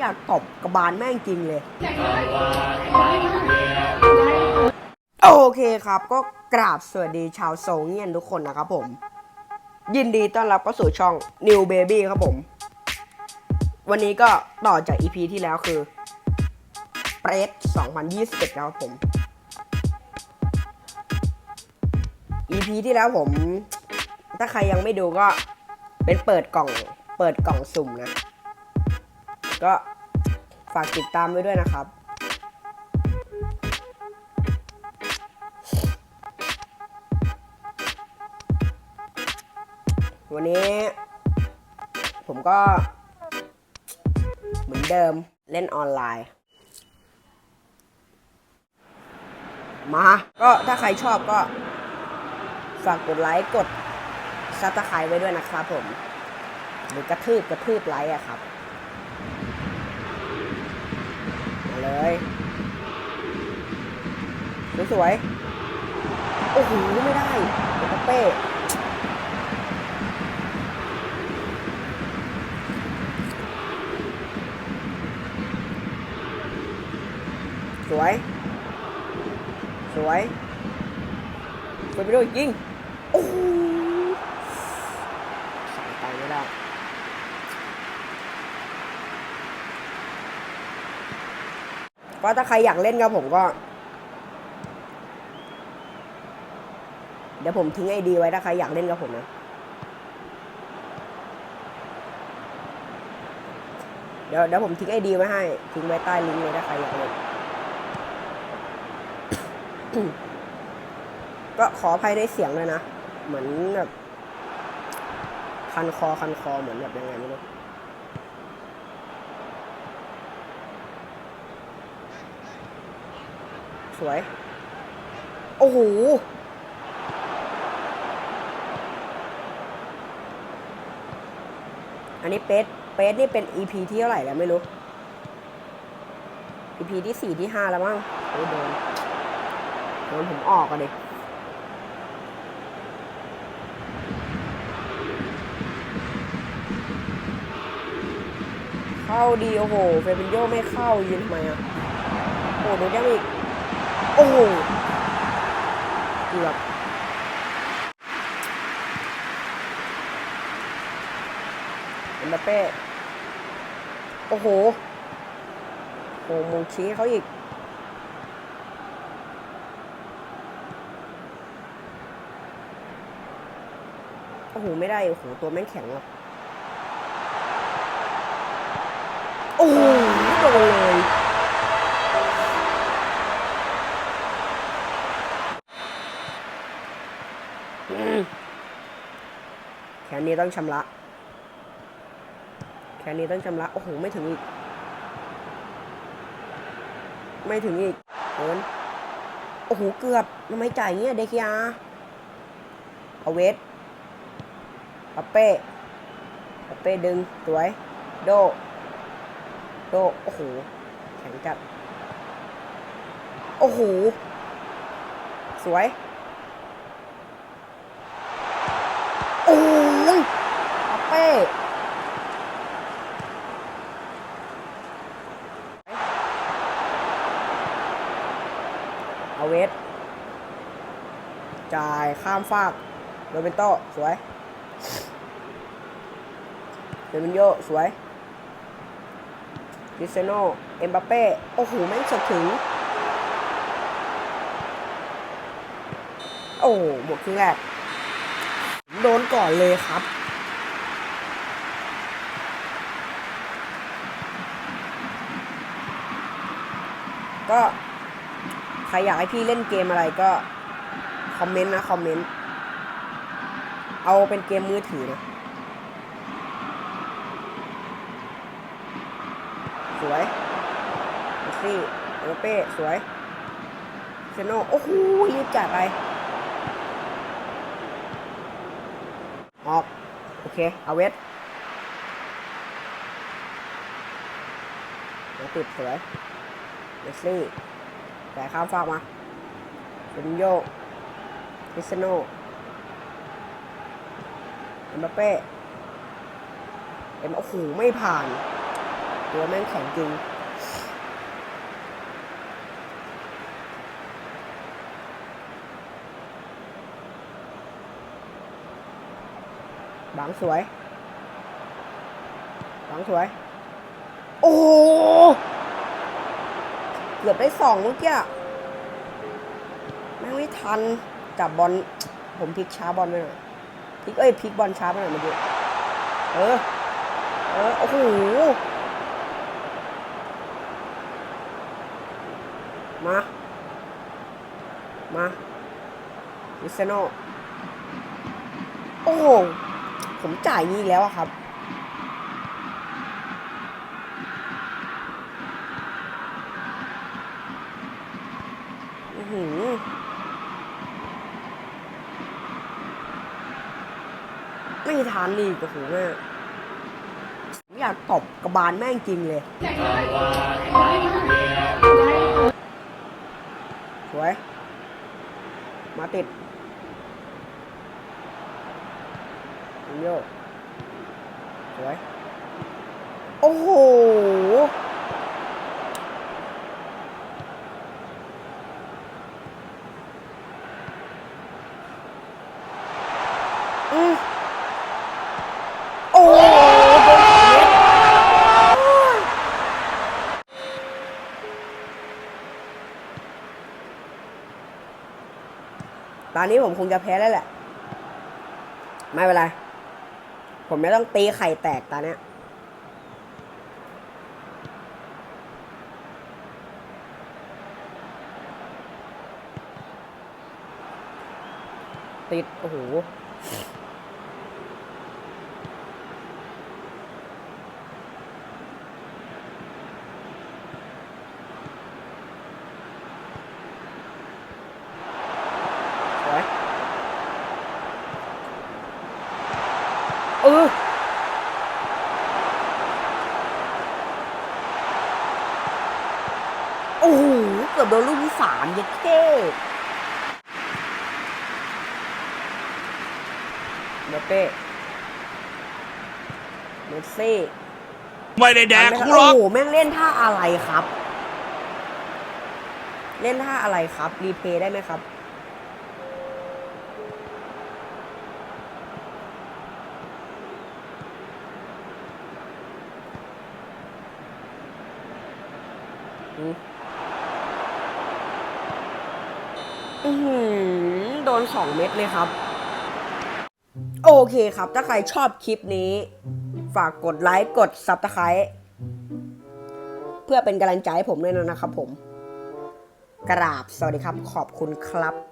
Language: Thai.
อยากตบกระบาลแม่งจริงเลย โอเคครับก็กราบสวัสดีชาวโซเงียนทุกคนนะครับผม ยินดีต้อนรับเข้าสู่ช่อง New Baby ครับผม วันนี้ก็ต่อจาก EP ที่แล้วคือเปรส2021แล้วครับผม EP ที่แล้วผม ถ้าใครยังไม่ดูก็เป็นเปิดกล่องเปิดกล่องสุ่มนะ ก็ ฝากติดตามไว้ด้วยนะครับวันนี้ ผมก็ เหมือนเดิมเล่นออนไลน์ มา ก็ถ้าใครชอบก็ ฝากกดไลค์กดซับสไครต์ไว้ด้วยนะครับผม หรือกระทืบกระทืบไลค์อะครับ มาเลย สวย โอ้โหไม่ได้เดี๋ยวเป้สวย สวยสวยไปด้วยยิงโอ้โหใส่ไปไม่ได้ก็ถ้าใครอยากเล่นกับผมก็ เดี๋ยวผมทิ้งไอดีไว้ถ้าใครอยากเล่นกับผมนะ เดี๋ยวเดี๋ยวผมทิ้งไอดีไว้ให้ ทิ้งไว้ใต้ลิงก์เลยถ้าใครอยากเล่น ก็ขออภัยในเสียงเลยนะ เหมือนแบบคันคอคันคอเหมือนแบบยังไงไม่รู้สวย โอ้โห อันนี้เปสเปสนี่เป็น EP ที่เท่าไหร่แล้วไม่รู้ EP ที่สี่ที่ห้าแล้วมั้งโอ้โดนโดนผมออกอะดิเข้าดี โอ้โหเฟรบินโยไม่เข้ายืนทำไมอะโอ้โหโดนยังอีก โอ้โหเกือบ เอ็มบัปเป้ โอ้โห โอ้โหมงชี้เขาอีก โอ้โห ไม่ได้ โอ้โห ตัวแม่งแข็งหรอกโอ้โหโดนเลยแค่นี้ต้องชำระ แค่นี้ต้องชำระ โอ้โห ไม่ถึงอีก ไม่ถึงอีกเกินโอ้โห เกือบทำไมจ่ายเงี้ยเด็กยาเอาเวทปัปเป้ปัปเป้ดึง สวย โด โด โอ้โห แข็งจัด โอ้โห สวย โอ้ยปัปเป้ เอาเวทจ่ายข้ามฟากโรเบนโตสวยเดมินโยสวยคริสเซโนเอ็มบัปเป้ โอ้โห แม่งสดถึง โอ้โหหมดครึ่งแรก โดนก่อนเลยครับ ก็ ใครอยากให้พี่เล่นเกมอะไรก็คอมเมนต์นะคอมเมนต์ เอาเป็นเกมมือถือนะ สวยเมสซี่เอเป้สวยเซโนโอ้โหรีบจัดไปออกโอเค เอาเวทมาติดสวยเมสซี่ แต่ข้ามฟากมาเซนโยคริสโนเอ็มบัปเป้เอ็มโอ้โหไม่ผ่าน ตัวแม่งแข็งจริงบางสวยบางสวย โอ้ เกือบได้สองเมื่อกี้อะแม่ไม่ทันจับบอลผมพลิกช้าบอลไปหน่อยพลิกเอ้ยพลิกบอลช้าไปหน่อยมื่อกี้เออ เออโอ้โหมา มาลิเซโนโอ้โหผมจ่ายงี้แล้วครับ อือหือไม่ทานอีกโอ้โหแม่ผมอยากตบกระบาลแม่งจริงเลยสวย มาติดโยสวย โอ้โห อืมโอ้โหโดนสองเม็ดโอ้ย ตอนนี้ผมคงจะแพ้แล้วแหละ ไม่เป็นไร ผมไม่ต้องตีไข่แตกตอนเนี้ยติด โอ้โห วยเออโอ้โหเกือบโดนลูกที่สามเยัดเท่เมเป้เมสซี่ไม่ได้แดกทำกูไม่หรได้อกโอ้โหแม่งเล่นท่าอะไรครับ เล่นท่าอะไรครับ รีเพย์ได้ไหมครับ อืมอื้อหือ โดนสองเม็ดเลยครับ โอเคครับ ถ้าใครชอบคลิปนี้ ฝากกดไลค์กดซับสไครต์เพื่อเป็นกำลังใจให้ผมด้วยนะครับผม กราบสวัสดีครับ ขอบคุณครับ